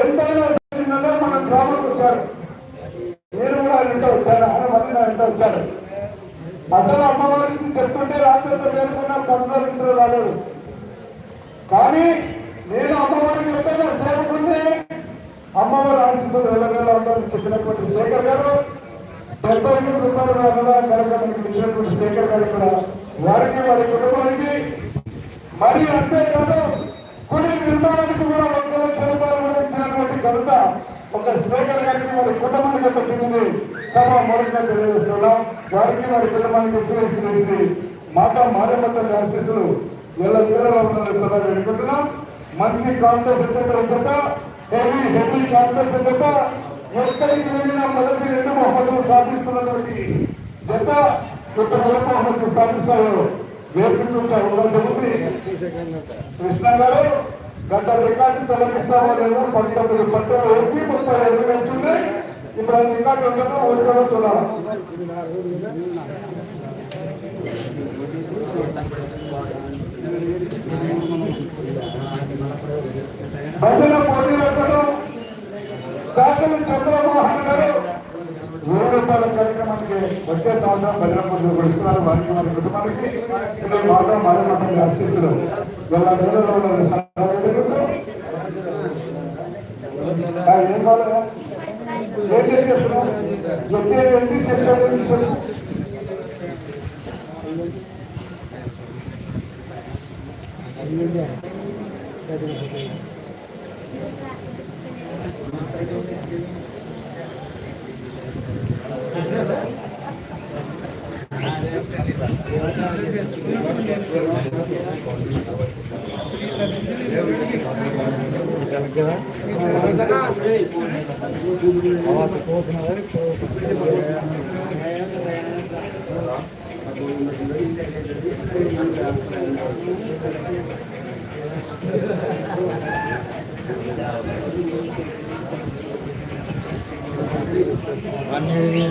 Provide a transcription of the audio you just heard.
ఎంతైనా వచ్చిందంటే మన గ్రామానికి వచ్చారు. నేను కూడా ఆయన ఇంట వచ్చాను. ఆయన మళ్ళీ నా ఇంట వచ్చాను అసలు అమ్మవారికి చెప్తుంటే రాత్రి వేసుకున్న కొందరు ఇంట్లో రాలేదు కానీ నేను అమ్మవారికి చెప్పాను సేవకుంటే అమ్మవారి ఆశిస్తులు ఎల్లవేళ ఉండాలని చెప్పినటువంటి శేఖర్ గారు. డెబ్బై ఐదు రూపాయలు అన్నదాన కార్యక్రమానికి ఇచ్చినటువంటి శేఖర్ గారు కూడా వారికి వారి కుటుంబానికి. మరి అంతేకాదు కొన్ని నిర్మాణానికి కూడా ఒక లక్ష రూపాయలు కూడా ఇచ్చినటువంటి ఘనత ఒక శేఖర్ గారికి వారి కుటుంబానికి పెట్టింది సభ మూలంగా తెలియజేస్తున్నాం వారికి వారి కుటుంబానికి ఇచ్చినటువంటి మాతా మారేమత ఆశీస్సులు ఎలా తీవ్రంగా ఉందని వేడుకుంటున్నాం మంచి కాంగ్రెస్ జత హెవీ హెవీ కాంగ్రెస్ జత ఎక్కడికి వెళ్ళినా మొదటి రెండు బహుమతులు సాధిస్తున్నటువంటి జత కొత్త మొదటి బహుమతులు సాధిస్తారు వేసి చూసారు చెబుతుంది కృష్ణ గారు గంట రికార్డు తొలగిస్తామో లేదో పంతొమ్మిది పట్టలు వచ్చి ముప్పై ఐదు వచ్చింది ఇప్పుడు రికార్డు ఉండదు ఓడిపోవడం చూడాలి. మహిళా పోటీ పెట్టడం శాసన చంద్రమోహన్ గారు పాఠశాల కార్యక్రమానికి వచ్చే సంవత్సరం భద్రం పూజలు పెడుతున్నారు. వారికి వారి కుటుంబానికి మాత్రం మరో మంది అతిథులు వాళ్ళ నెలలో Yeah. పన్నెండు